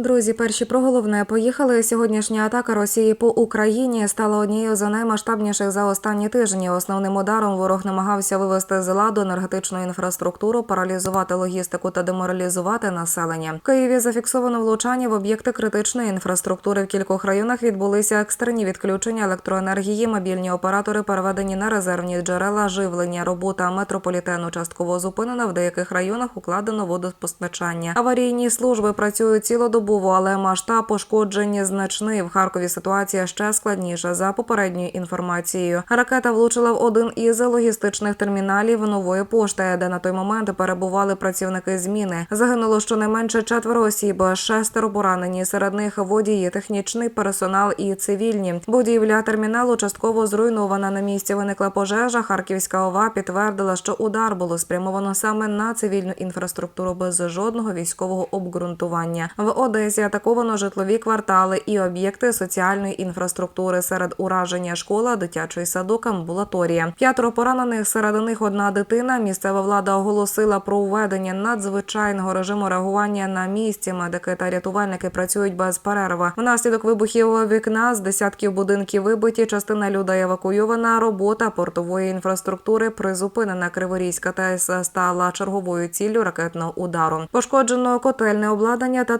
Друзі, перші про головне поїхали. Сьогоднішня атака Росії по Україні стала однією з наймасштабніших за останні тижні. Основним ударом ворог намагався вивести з ладу енергетичну інфраструктуру, паралізувати логістику та деморалізувати населення. В Києві зафіксовано влучання в об'єкти критичної інфраструктури. В кількох районах відбулися екстрені відключення електроенергії. Мобільні оператори переведені на резервні джерела живлення. Робота метрополітену частково зупинена. В деяких районах укладено водопостачання. Аварійні служби працюють цілодобово, але масштаб пошкодження значний. В Харкові ситуація ще складніша. За попередньою інформацією, ракета влучила в один із логістичних терміналів нової пошти, де на той момент перебували працівники зміни. Загинуло щонайменше четверо осіб, шестеро поранені. Серед них водії, технічний персонал і цивільні. Будівля терміналу частково зруйнована. На місці виникла пожежа. Харківська ОВА підтвердила, що удар було спрямовано саме на цивільну інфраструктуру без жодного військового обґрунтування. В Одесі атаковано житлові квартали і об'єкти соціальної інфраструктури. Серед ураження школа, дитячий садок, амбулаторія. П'ятеро поранених серед них одна дитина. Місцева влада оголосила про введення надзвичайного режиму реагування на місці. Медики та рятувальники працюють без перерви. Внаслідок вибухів вікна з десятків будинків вибиті. Частина людей евакуйована. Робота портової інфраструктури призупинена. Криворізька ТЕС стала черговою ціллю ракетного удару. Пошкоджено котельне обладнання та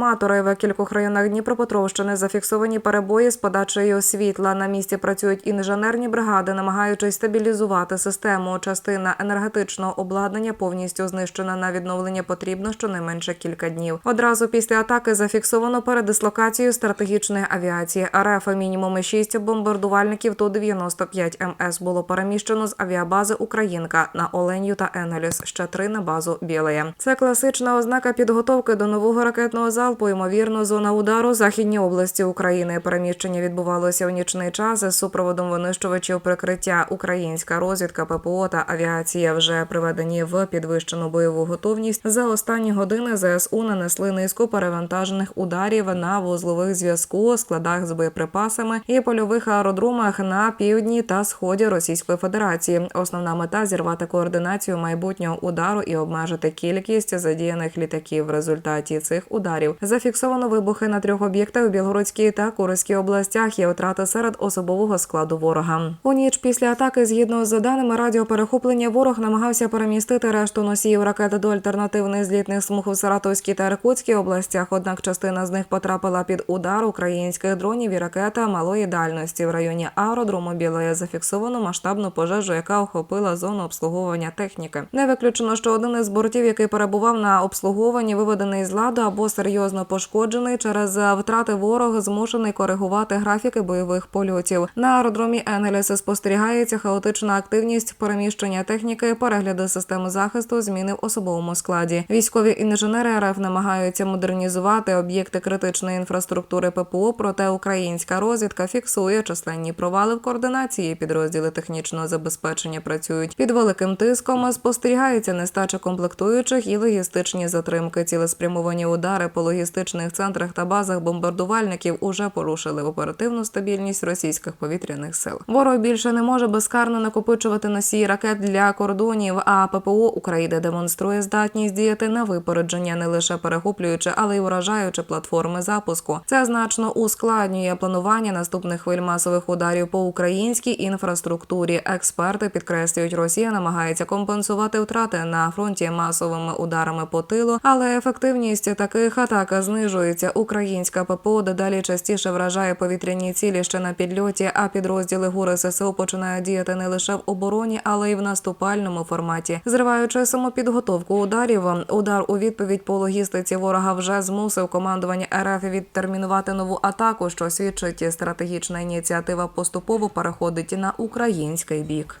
трансформатори в кількох районах Дніпропетровщини. Зафіксовані перебої з подачею світла. На місці працюють інженерні бригади, намагаючись стабілізувати систему. Частина енергетичного обладнання повністю знищена. На відновлення потрібно щонайменше кілька днів. Одразу після атаки зафіксовано передислокацію стратегічної авіації. РФ мінімум 6 бомбардувальників ту 95 МС було переміщено з авіабази Українка на Оленю та Енгеліс. Ще три на базу Білеє. Це класична ознака підготовки до нового ракетного залпу. Ймовірно, зона удару західні області України. Переміщення відбувалося у нічний час з супроводом винищувачів прикриття. Українська розвідка ППО та авіація вже приведені в підвищену бойову готовність. За останні години ЗСУ нанесли низку перевантажених ударів на вузлових зв'язку, складах з боєприпасами і польових аеродромах на півдні та сході Російської Федерації. Основна мета зірвати координацію майбутнього удару і обмежити кількість задіяних літаків. В результаті цих ударів зафіксовано вибухи на трьох об'єктах у Білгородській та Курській областях. Є втрати серед особового складу ворога. У ніч після атаки, згідно з даними радіоперехоплення, ворог намагався перемістити решту носіїв ракети до альтернативних злітних смуг у Саратовській та Іркутській областях. Однак частина з них потрапила під удар українських дронів і ракета малої дальності. В районі аеродрому Білеє зафіксовано масштабну пожежу, яка охопила зону обслуговування техніки. Не виключено, що один із бортів, який перебував на обслуговуванні, виведений з ладу або серйозно пошкоджений через втрати ворог, змушений коригувати графіки бойових польотів. На аеродромі Енгеліс спостерігається хаотична активність переміщення техніки, перегляди системи захисту, зміни в особовому складі. Військові інженери РФ намагаються модернізувати об'єкти критичної інфраструктури ППО. Проте українська розвідка фіксує численні провали в координації. Підрозділи технічного забезпечення працюють під великим тиском. Спостерігається нестача комплектуючих і логістичні затримки. Цілеспрямовані удари по логістичних центрах та базах бомбардувальників уже порушили оперативну стабільність російських повітряних сил. Ворог більше не може безкарно накопичувати носії ракет для кордонів. А ППО України демонструє здатність діяти на випередження, не лише перехоплюючи, але й вражаючи платформи запуску. Це значно ускладнює планування наступних хвиль масових ударів по українській інфраструктурі. Експерти підкреслюють, Росія намагається компенсувати втрати на фронті масовими ударами по тилу, але ефективність таких атак знижується. Українська ППО дедалі частіше вражає повітряні цілі ще на підльоті. А підрозділи ГУР ССО починають діяти не лише в обороні, але й в наступальному форматі, зриваючи самопідготовку ударів. Удар у відповідь по логістиці ворога вже змусив командування РФ відтермінувати нову атаку, що свідчить стратегічна ініціатива поступово переходить на український бік.